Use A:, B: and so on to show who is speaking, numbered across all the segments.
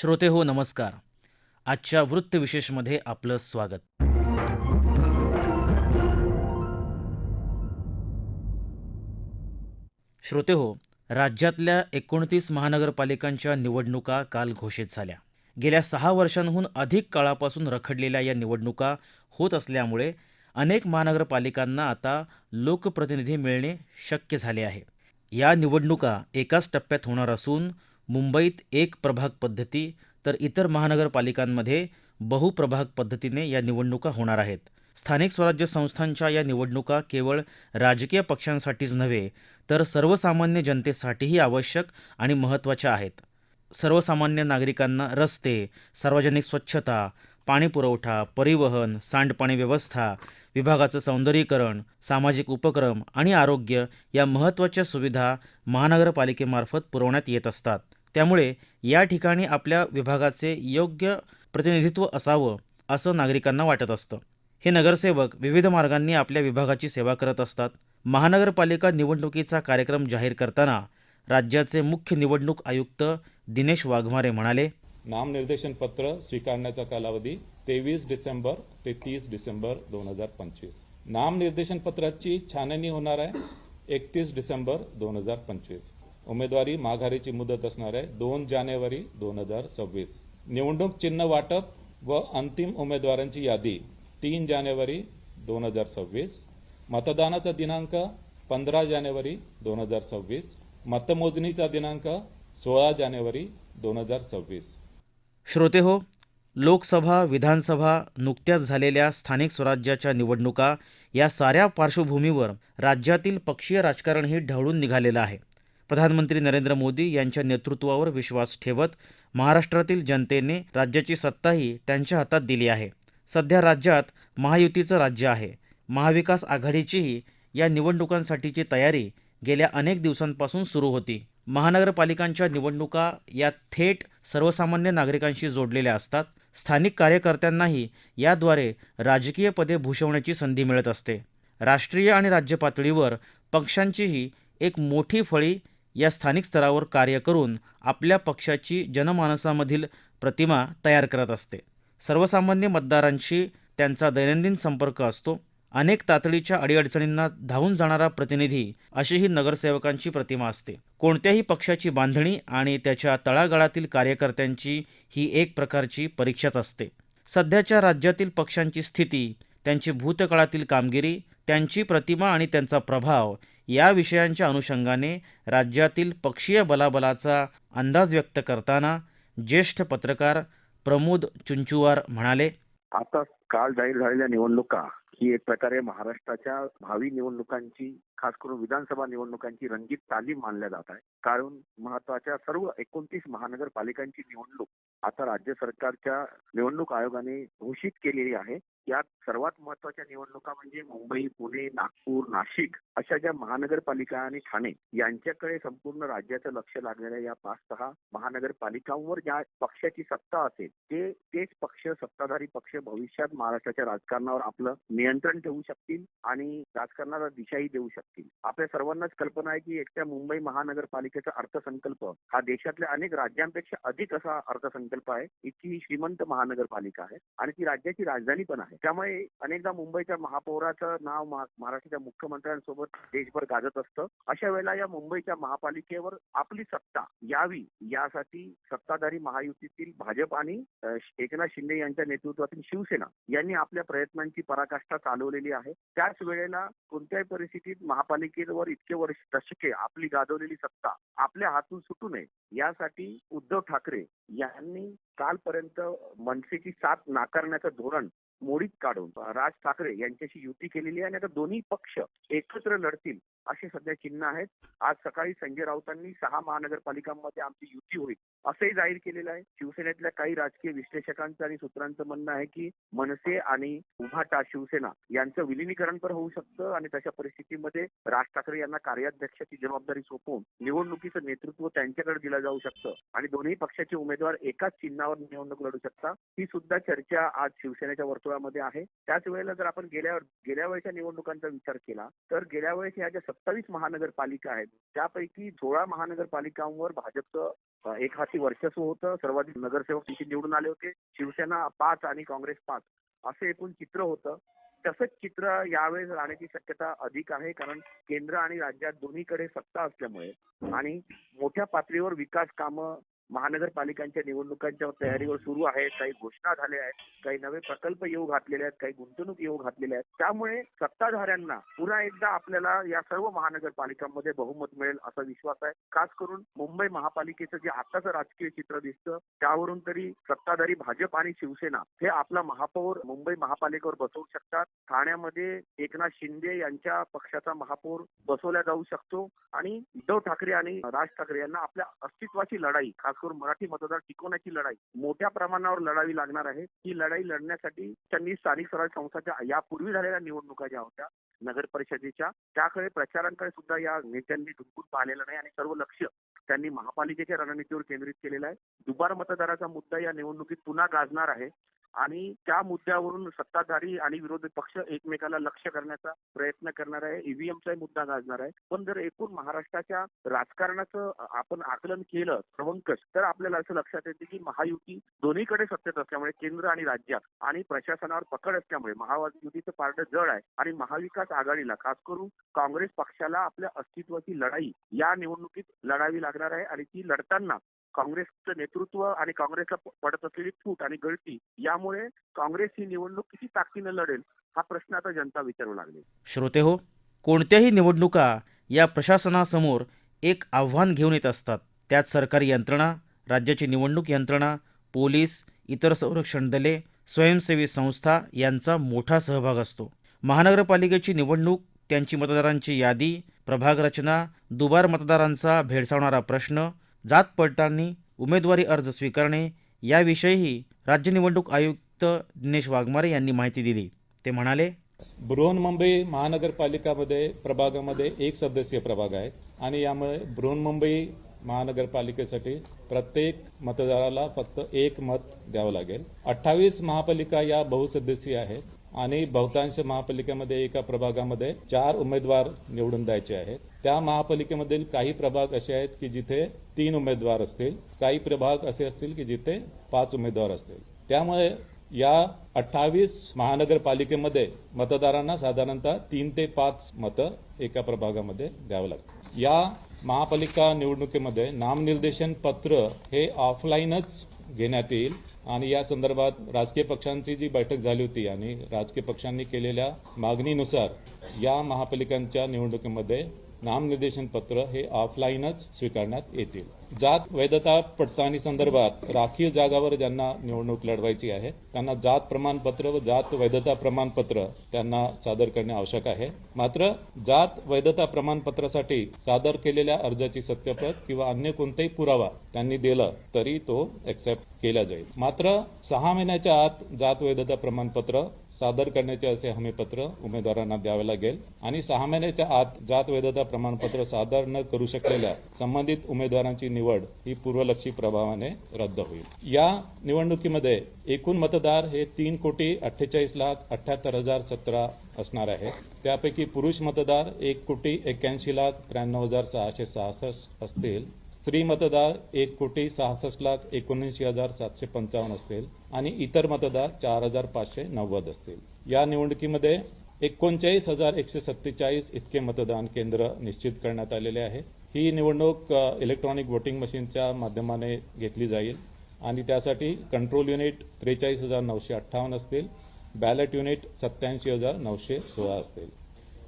A: श्रोते हो नमस्कार. आजच्या वृत्तविशेषमध्ये आपलं स्वागत. श्रोते हो राज्यातल्या एकोणतीस महानगरपालिकांच्या निवडणुका काल घोषित झाल्या. गेल्या सहा वर्षांहून अधिक काळापासून रखडलेल्या या निवडणुका होत असल्यामुळे अनेक महानगरपालिकांना आता लोकप्रतिनिधी मिळणे शक्य झाले आहे. या निवडणुका एकाच टप्प्यात होणार असून मुंबईत एक प्रभाग पद्धती तर इतर महानगरपालिकांमध्ये बहुप्रभाग पद्धतीने या निवडणुका होणार आहेत. स्थानिक स्वराज्य संस्थांच्या या निवडणुका केवळ राजकीय पक्षांसाठीच नव्हे तर सर्वसामान्य जनतेसाठीही आवश्यक आणि महत्त्वाच्या आहेत. सर्वसामान्य नागरिकांना रस्ते सार्वजनिक स्वच्छता पाणीपुरवठा परिवहन सांडपाणी व्यवस्था विभागाचं सौंदर्यीकरण सामाजिक उपक्रम आणि आरोग्य या महत्त्वाच्या सुविधा महानगरपालिकेमार्फत पुरवण्यात येत असतात. त्यामुळे या ठिकाणी आपल्या विभागाचे योग्य प्रतिनिधित्व असावं असं नागरिकांना वाटत असतं. हे नगरसेवक विविध मार्गांनी आपल्या विभागाची सेवा करत असतात. महानगरपालिका निवडणुकीचा कार्यक्रम जाहीर करताना राज्याचे मुख्य निवडणूक आयुक्त दिनेश वाघमारे म्हणाले
B: नामनिर्देशन पत्र स्वीकारण्याचा कालावधी तेवीस डिसेंबर ते तीस डिसेंबर दोन हजार पंचवीस. नामनिर्देशन पत्राची छाननी होणार आहे एकतीस डिसेंबर दोन हजार पंचवीस. उमेदवारी माघारीची मुदत असणार आहे. दोन जानेवारी दोन हजार सव्वीस. निवडणूक चिन्ह वाटप व अंतिम उमेदवारांची यादी तीन जानेवारी दोन हजार सव्वीस. मतदानाचा दिनांक पंधरा जानेवारी दोन हजार सव्वीस. मतमोजणीचा दिनांक सोळा जानेवारी दोन हजार सव्वीस.
A: श्रोते हो लोकसभा विधानसभा नुकत्याच झालेल्या स्थानिक स्वराज्याच्या निवडणुका या साऱ्या पार्श्वभूमीवर राज्यातील पक्षीय राजकारणही ढवळून निघालेलं आहे. प्रधानमंत्री नरेंद्र मोदी यांच्या नेतृत्वावर विश्वास ठेवत महाराष्ट्रातील जनतेने राज्याची सत्ताही त्यांच्या हातात दिली आहे. सध्या राज्यात महायुतीचं राज्य आहे. महाविकास आघाडीचीही या निवडणुकांसाठीची तयारी गेल्या अनेक दिवसांपासून सुरू होती. महानगरपालिकांच्या निवडणुका या थेट सर्वसामान्य नागरिकांशी जोडलेल्या असतात. स्थानिक कार्यकर्त्यांनाही याद्वारे राजकीय पदे भूषवण्याची संधी मिळत असते. राष्ट्रीय आणि राज्य पातळीवर पक्षांचीही एक मोठी फळी या स्थानिक स्तरावर कार्य करून आपल्या पक्षाची जनमानसामधील प्रतिमा तयार करत असते. सर्वसामान्य मतदारांशी त्यांचा दैनंदिन संपर्क असतो. अनेक तातडीच्या अडीअडचणींना धावून जाणारा प्रतिनिधी अशी ही नगरसेवकांची प्रतिमा असते. कोणत्याही पक्षाची बांधणी आणि त्याच्या तळागाळातील कार्यकर्त्यांची ही एक प्रकारची परीक्षाच असते. सध्याच्या राज्यातील पक्षांची स्थिती त्यांची भूतकाळातील कामगिरी त्यांची प्रतिमा आणि त्यांचा प्रभाव या विषयांच्या अनुषंगाने राज्यातील पक्षीय बलाबलाचा अंदाज व्यक्त करताना ज्येष्ठ पत्रकार प्रमोद चुंचुवार म्हणाले
C: आता काल जाहीर झालेल्या निवडणुका ही एक प्रकारे महाराष्ट्राच्या भावी निवडणुकांची खास करून विधानसभा निवडणुकांची रंगीत तालीम मानल्या जात आहे. कारण महत्त्वाच्या सर्व एकोणतीस महानगरपालिकांची निवडणूक आता राज्य सरकारच्या निवडणूक आयोगाने घोषित केलेली आहे. यात सर्वात महत्त्वाच्या निवडणुका म्हणजे मुंबई पुणे नागपूर नाशिक अशा ज्या महानगरपालिका आणि ठाणे यांच्याकडे संपूर्ण राज्याचं लक्ष लागलेल्या या पाच सहा महानगरपालिकांवर ज्या पक्षाची सत्ता असेल ते तेच पक्ष सत्ताधारी पक्ष भविष्यात महाराष्ट्राच्या राजकारणावर आपलं नियंत्रण ठेवू शकतील आणि राजकारणाला दिशाही देऊ शकतील. आपल्या सर्वांनाच कल्पना आहे की एकट्या मुंबई महानगरपालिकेचा अर्थसंकल्प हा देशातल्या अनेक राज्यांपेक्षा अधिक असा अर्थसंकल्प आहे इतकी ही श्रीमंत महानगरपालिका आहे आणि ती राज्याची राजधानी पण आहे. त्यामुळे अनेकदा मुंबईच्या महापौराचं नाव महाराष्ट्राच्या मुख्यमंत्र्यांसोबत देशभर गाजत असतं. अशा वेळेला या मुंबईच्या महापालिकेवर आपली सत्ता यावी यासाठी सत्ताधारी महायुतीतील भाजप आणि एकनाथ शिंदे यांच्या नेतृत्वातील शिवसेना यांनी आपल्या प्रयत्नांची पराकाष्ठा चालवलेली आहे. त्याच वेळेला कोणत्याही परिस्थितीत महापालिकेवर इतके वर्ष दशके आपली गाजवलेली सत्ता आपल्या हातून सुटू नये यासाठी उद्धव ठाकरे यांनी कालपर्यंत मनसेची साथ नाकारण्याचं धोरण मोडीत काढून राज ठाकरे यांच्याशी युती केलेली आहे आणि आता दोन्ही पक्ष एकत्र लढतील असे सध्या चिन्ह आहेत. आज सकाळी संजय राऊतांनी सहा महानगरपालिकांमध्ये आमची युती होईल असंही जाहीर केलेलं आहे. शिवसेनेतल्या काही राजकीय विश्लेषकांचं आणि सूत्रांचं म्हणणं आहे की मनसे आणि उभाटा शिवसेना यांचं विलिनीकरण पण होऊ शकतं आणि तशा परिस्थितीमध्ये राज ठाकरे यांना कार्याध्यक्षाची जबाबदारी सोपवून निवडणुकीचं नेतृत्व त्यांच्याकडे दिलं जाऊ शकतं आणि दोन्ही पक्षाचे उमेदवार एकाच चिन्हावर निवडणूक लढू शकतात ही सुद्धा चर्चा आज शिवसेनेच्या वर्तुळामध्ये आहे. त्याच वेळेला जर आपण गेल्या गेल्या वेळेच्या निवडणुकांचा विचार केला तर गेल्या वेळेस ह्या ज्या सत्तावीस महानगरपालिका आहेत. त्यापैकी सोळा महानगरपालिकांवर भाजपचं एक हाती वर्चस्व होतं. सर्वाधिक नगरसेवक तिथे निवडून आले होते. शिवसेना पाच आणि काँग्रेस पाच असं एकूण चित्र होतं. तसंच चित्र यावेळेस राहण्याची शक्यता अधिक आहे. कारण केंद्र आणि राज्यात दोन्हीकडे सत्ता असल्यामुळे आणि मोठ्या पातळीवर विकास कामं महानगरपालिकांच्या निवडणुकांच्या तयारीवर सुरू आहेत काही घोषणा झाल्या आहेत काही नवे प्रकल्प येऊ घातलेले आहेत काही गुंतवणूक येऊ घातलेल्या आहेत. त्यामुळे सत्ताधाऱ्यांना पुन्हा एकदा आपल्याला या सर्व महानगरपालिकांमध्ये बहुमत मिळेल असा विश्वास आहे. खास करून मुंबई महापालिकेचं जे आताचं राजकीय चित्र दिसतं त्यावरून तरी सत्ताधारी भाजप आणि शिवसेना हे आपला महापौर मुंबई महापालिकेवर बसवू शकतात. ठाण्यामध्ये एकनाथ शिंदे यांच्या पक्षाचा महापौर बसवला जाऊ शकतो आणि उद्धव ठाकरे आणि राज ठाकरे यांना आपल्या अस्तित्वाची लढाई खास करून मराठी मतदार टिकवण्याची लढाई मोठ्या प्रमाणावर लढावी लागणार आहे. ही लढाई लढण्यासाठी त्यांनी स्थानिक स्वराज्य संस्थाच्या यापूर्वी झालेल्या निवडणुका ज्या होत्या नगर परिषदेच्या त्याकडे प्रचारांकडे सुद्धा या नेत्यांनी ढुंकून पाहिलेलं नाही आणि सर्व लक्ष त्यांनी महापालिकेच्या रणनीतीवर केंद्रित केलेलं आहे. दुबार मतदाराचा मुद्दा या निवडणुकीत पुन्हा गाजणार आहे. आणि त्या मुद्द्यावरून सत्ताधारी आणि विरोधी पक्ष एकमेकाला लक्ष करण्याचा प्रयत्न करणार आहे. ईव्हीएमचा मुद्दा गाजणार आहे. पण जर एकूण महाराष्ट्राच्या राजकारणाचं आपण आकलन केलं सर्वंकष तर आपल्याला असं लक्षात येते की महायुती दोन्हीकडे सत्तेत असल्यामुळे केंद्र आणि राज्यात आणि प्रशासनावर पकड असल्यामुळे महायुतीचं पारडं जड आहे आणि महाविकास आघाडीला खास करून काँग्रेस पक्षाला आपल्या अस्तित्वाची लढाई या निवडणुकीत लढावी लागणार आहे आणि ती लढताना काँग्रेसचं नेतृत्व आणि काँग्रेसला पडत असलेली फूट आणि गळती यामुळे काँग्रेस ही निवडणूक किती ताकदीनं लढेल हा प्रश्न आता जनता विचारू लागली.
A: श्रोते हो कोणत्याही निवडणुका या प्रशासनासमोर एक आव्हान घेऊन येत असतात. त्यात सरकारी यंत्रणा राज्याची निवडणूक यंत्रणा पोलीस इतर संरक्षण दले स्वयंसेवी संस्था यांचा मोठा सहभाग असतो. महानगरपालिकेची निवडणूक त्यांची मतदारांची यादी प्रभाग रचना दुबार मतदारांचा भेडसावणारा प्रश्न जात पडताळणी उमेदवारी अर्ज स्वीकारणे याविषयीही राज्य निवडणूक आयुक्त दिनेश वाघमारे यांनी माहिती दिली. ते म्हणाले
B: बृहन्मुंबई महानगरपालिकामध्ये प्रभागामध्ये एक सदस्यीय प्रभाग आहे आणि यामुळे बृहन्मुंबई महानगरपालिकेसाठी प्रत्येक मतदाराला फक्त एक मत द्यावं लागेल. अठ्ठावीस महापालिका या बहुसदस्यीय आहेत. आणि बहुतांश महापालिकेमध्ये एका प्रभागामध्ये चार उमेदवार निवडून द्यायचे आहेत. त्या महापालिकेमधील काही प्रभाग असे आहेत की जिथे तीन उमेदवार असतील काही प्रभाग असे असतील की जिथे पाच उमेदवार असतील. त्यामुळे या अठ्ठावीस महानगरपालिकेमध्ये मतदारांना साधारणतः तीन ते पाच मतं एका प्रभागामध्ये द्यावं लागतं. या महापालिका निवडणुकीमध्ये नामनिर्देशन पत्र हे ऑफलाईनच घेण्यात येईल. आणि या संदर्भात राजकीय पक्षांची जी बैठक झाली होती आणि राजकीय पक्षांनी केलेल्या मागणीनुसार या महापालिकांच्या निवडणुकीमध्ये नामनिर्देशन पत्र हे ऑफलाईनच स्वीकारण्यात येतील. जात वैधता पडताळणी संदर्भात राखीव जागावर ज्यांना निवडणूक लढवायची आहे त्यांना जात प्रमाणपत्र व जात वैधता प्रमाणपत्र त्यांना सादर करणे आवश्यक आहे. मात्र जात वैधता प्रमाणपत्रासाठी सादर केलेल्या अर्जाची सत्यप्रत किंवा अन्य कोणताही पुरावा त्यांनी दिला तरी तो एक्सेप्ट केला जाईल. मात्र सहा महिन्याच्या आत जात वैधता प्रमाणपत्र सादर करण्याचे असे हमीपत्र उमेदवारांना द्यावे लागेल. आणि सहा महिन्याच्या आत जात वैधता प्रमाणपत्र सादर न करू शकलेल्या संबंधित उमेदवारांची निवड ही पूर्वलक्षी प्रभावाने रद्द होईल. या निवडणुकीमध्ये एकूण मतदार हे तीन कोटी अठ्ठेचाळीस लाख अठ्याहत्तर हजार सतरा असणार आहे. त्यापैकी पुरुष मतदार एक कोटी एक्क्याऐंशी लाख त्र्याण्णव हजार सहाशे सहासष्ट असतील. स्त्री मतदार एक कोटी सहासष्ट लाख एकोणऐंशी हजार सातशे पंचावन्न असतील आणि इतर मतदार चार हजार पाचशे नव्वद असतील. या निवडणुकीमध्ये एकोणचाळीस हजार एकशे सत्तेचाळीस इतके मतदान केंद्र निश्चित करण्यात आलेले आहे. ही निवडणूक इलेक्ट्रॉनिक वोटिंग मशीनच्या माध्यमाने घेतली जाईल आणि त्यासाठी कंट्रोल युनिट त्रेचाळीस हजार नऊशे अठ्ठावन्न असतील बॅलेट युनिट सत्याऐंशी हजार नऊशे सोळा असतील.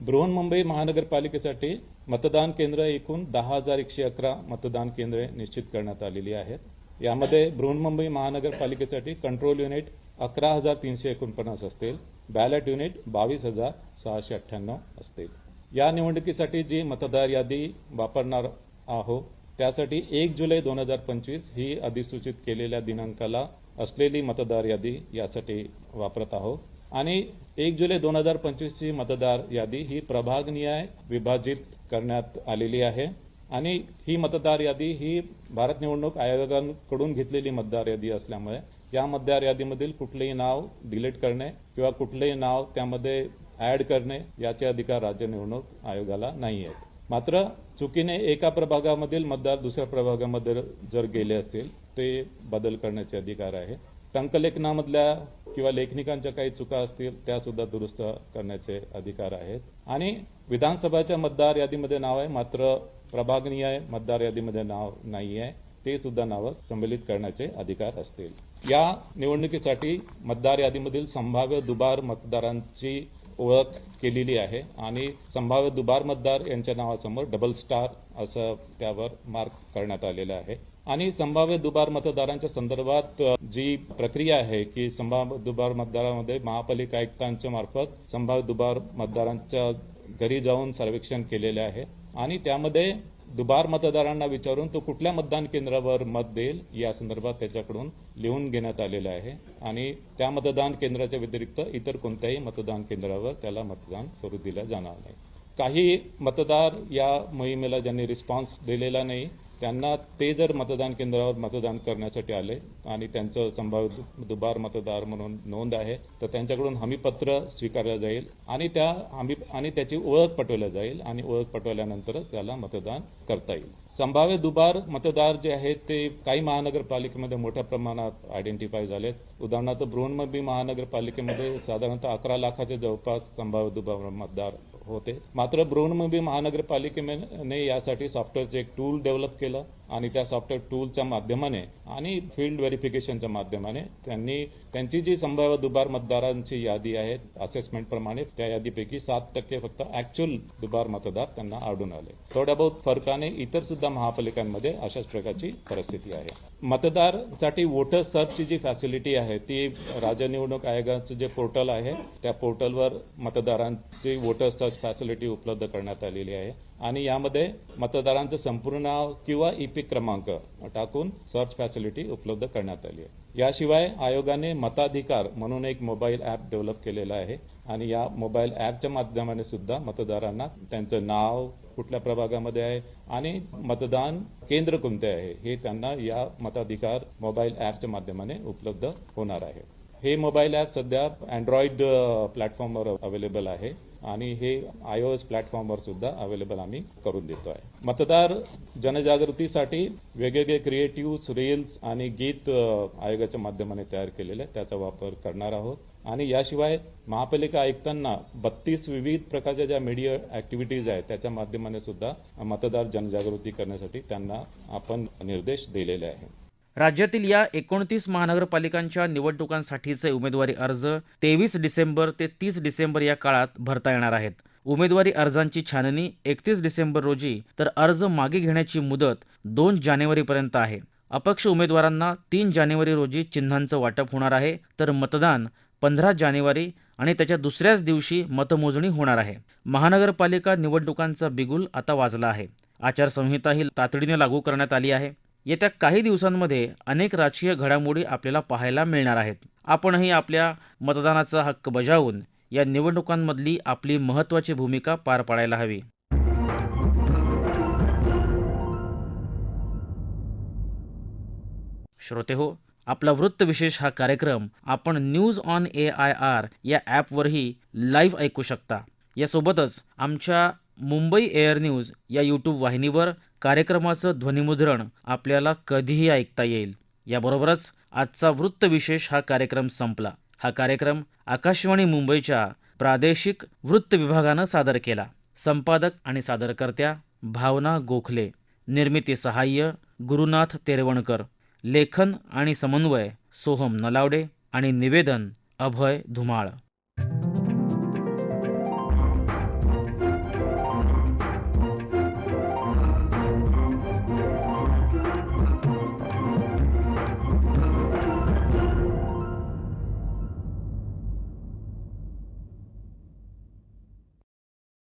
B: बृहन्मुंबई महानगरपालिकेसाठी मतदान केंद्र एकूण दहा हजार एकशे अकरा मतदान केंद्रे निश्चित करण्यात आलेली आहेत. यामध्ये बृहन्मुंबई महानगरपालिकेसाठी कंट्रोल युनिट अकरा हजार तीनशे एकोणपन्नास असतील. बॅलेट युनिट बावीस हजार सहाशे अठ्ठ्याण्णव असतील. या निवडणुकीसाठी जी मतदार यादी वापरणार आहोत त्यासाठी एक जुलै दोन हजार पंचवीस ही अधिसूचित केलेल्या दिनांकाला असलेली मतदार यादी यासाठी वापरत आहोत आणि एक जुलै दोन हजार पंचवीसची मतदार यादी ही प्रभागनिहाय विभाजित करण्यात आलेली आहे. आणि ही मतदार यादी ही भारत निवडणूक आयोगाकडून घेतलेली मतदार यादी असल्यामुळे या मतदार यादीमधील कुठलेही नाव डिलीट करणे किंवा कुठलेही नाव त्यामध्ये ऍड करणे याचे अधिकार राज्य निवडणूक आयोगाला नाही आहेत. मात्र चुकीने एका प्रभागामधील मतदार दुसऱ्या प्रभागामध्ये जर गेले असतील ते बदल करण्याचे अधिकार आहे. टंकलेखनामधल्या किंवा लेखनिकांच्या काही चुका असतील त्या सुद्धा दुरुस्त करण्याचे अधिकार आहेत. आणि विधानसभाच्या मतदार यादीमध्ये नाव आहे मात्र प्रभागनीय मतदार यादीमध्ये नाव नाही आहे ते सुद्धा नावं संमेलित करण्याचे अधिकार असतील. या निवडणुकीसाठी मतदार यादीमधील संभाव्य दुबार मतदारांची ओळख केलेली आहे आणि संभाव्य दुबार मतदार यांच्या नावासमोर डबल स्टार असं त्यावर मार्क करण्यात आलेलं आहे. आणि संभाव्य दुबार मतदारांच्या संदर्भात जी प्रक्रिया आहे की संभाव्य दुबार मतदारामध्ये महापालिका आयुक्तांच्या मार्फत संभाव्य दुबार मतदारांच्या घरी जाऊन सर्वेक्षण केलेले आहे. आणि त्यामध्ये दुबार मतदारांना विचारून तो कुठल्या मतदान केंद्रावर मत देईल या संदर्भात त्याच्याकडून लिहून घेण्यात आलेलं आहे. आणि त्या मतदान केंद्राच्या व्यतिरिक्त इतर कोणत्याही मतदान केंद्रावर त्याला मतदान करू दिलं जाणार नाही. काही मतदार या मोहिमेला ज्यांनी रिस्पॉन्स दिलेला नाही त्यांना ते जर मतदान केंद्रावर मतदान करण्यासाठी आले आणि त्यांचं संभाव्य दु- दुबार मतदार म्हणून नोंद आहे तर त्यांच्याकडून हमीपत्र स्वीकारलं जाईल आणि त्या हमी आणि त्याची ओळख पटवल्या जाईल आणि ओळख पटवल्यानंतरच त्याला मतदान करता येईल. संभाव्य दुबार मतदार जे आहेत ते काही महानगरपालिकेमध्ये मोठ्या प्रमाणात आयडेंटिफाय झालेत. उदाहरणार्थ बृहन्मुंबई महानगरपालिकेमध्ये साधारणतः अकरा लाखाच्या जवळपास संभाव्य दुबार मतदार होते. मात्र बृहन्मुंबई महानगरपालिकेने यासाठी सॉफ्टवेअरचे एक टूल डेव्हलप केलं. आणि त्या सॉफ्टवेअर टूलच्या माध्यमाने आणि फील्ड व्हेरिफिकेशनच्या माध्यमाने त्यांनी त्यांची जी संभाव्य दुबार मतदारांची यादी आहे असेसमेंट प्रमाणे त्या यादीपैकी सात टक्के फक्त ऍक्च्युअल दुबार मतदार त्यांना आढळून आले. थोड्या बहुत फरकाने इतर सुद्धा महापालिकांमध्ये अशाच प्रकारची परिस्थिती आहे. मतदारसाठी वोटर सर्चची जी फॅसिलिटी आहे ती राज्य निवडणूक आयोगाचं जे पोर्टल आहे त्या पोर्टलवर मतदारांची वोटर सर्च फॅसिलिटी उपलब्ध करण्यात आलेली आहे. आणि यामध्ये मतदारांचं संपूर्ण नाव किंवा ईपी क्रमांक टाकून सर्च फॅसिलिटी उपलब्ध करण्यात आली आहे. याशिवाय आयोगाने मताधिकार म्हणून एक मोबाईल ॲप डेव्हलप केलेला आहे आणि या मोबाईल ऍपच्या माध्यमाने सुद्धा मतदारांना त्यांचं नाव कुठल्या प्रभागामध्ये आहे आणि मतदान केंद्र कोणते आहे हे त्यांना या मताधिकार मोबाईल ऍपच्या माध्यमाने उपलब्ध होणार आहे. हे मोबाईल ॲप सध्या अँड्रॉइड प्लॅटफॉर्मवर अवेलेबल आहे. आणि हे आय ओ एस प्लॅटफॉर्मवर सुद्धा अवेलेबल आम्ही करून देतो आहे. मतदार जनजागृतीसाठी वेगवेगळे क्रिएटिव्ह रील्स आणि गीत आयोगाच्या माध्यमाने तयार केलेले त्याचा वापर करणार आहोत. आणि याशिवाय महापालिका आयुक्तांना बत्तीस विविध प्रकारच्या ज्या मीडिया ऍक्टिव्हिटीज आहेत त्याच्या माध्यमाने सुद्धा मतदार जनजागृती करण्यासाठी त्यांना आपण निर्देश दिलेले आहे
A: राज्यातील या एकोणतीस महानगरपालिकांच्या निवडणुकांसाठीचे उमेदवारी अर्ज तेवीस डिसेंबर ते तीस डिसेंबर या काळात भरता येणार आहेत. उमेदवारी अर्जांची छाननी एकतीस डिसेंबर रोजी तर अर्ज मागे घेण्याची मुदत दोन जानेवारीपर्यंत आहे. अपक्ष उमेदवारांना तीन जानेवारी रोजी चिन्हांचं वाटप होणार आहे तर मतदान पंधरा जानेवारी आणि त्याच्या दुसऱ्याच दिवशी मतमोजणी होणार आहे. महानगरपालिका निवडणुकांचा बिगुल आता वाजला आहे. आचारसंहिता ही तातडीने लागू करण्यात आली आहे. येत्या काही दिवसांमध्ये अनेक राजकीय घडामोडी आपल्याला पाहायला मिळणार आहेत. आपणही आपल्या मतदानाचा हक्क बजावून या निवडणुकांमधली आपली महत्त्वाची भूमिका पार पाडायला हवी. श्रोते हो आपला वृत्तविशेष हा कार्यक्रम आपण news on A I R या ॲपवरही लाईव्ह ऐकू शकता. यासोबतच आमच्या मुंबई एअर न्यूज या यूट्यूब वाहिनीवर कार्यक्रमाचं ध्वनिमुद्रण आपल्याला कधीही ऐकता येईल. याबरोबरच आजचा वृत्तविशेष हा कार्यक्रम संपला. हा कार्यक्रम आकाशवाणी मुंबईच्या प्रादेशिक वृत्त विभागानं सादर केला. संपादक आणि सादरकर्त्या भावना गोखले. निर्मिती सहाय्य गुरुनाथ तेरवणकर. लेखन आणि समन्वय सोहम नलावडे आणि निवेदन अभय धुमाळ.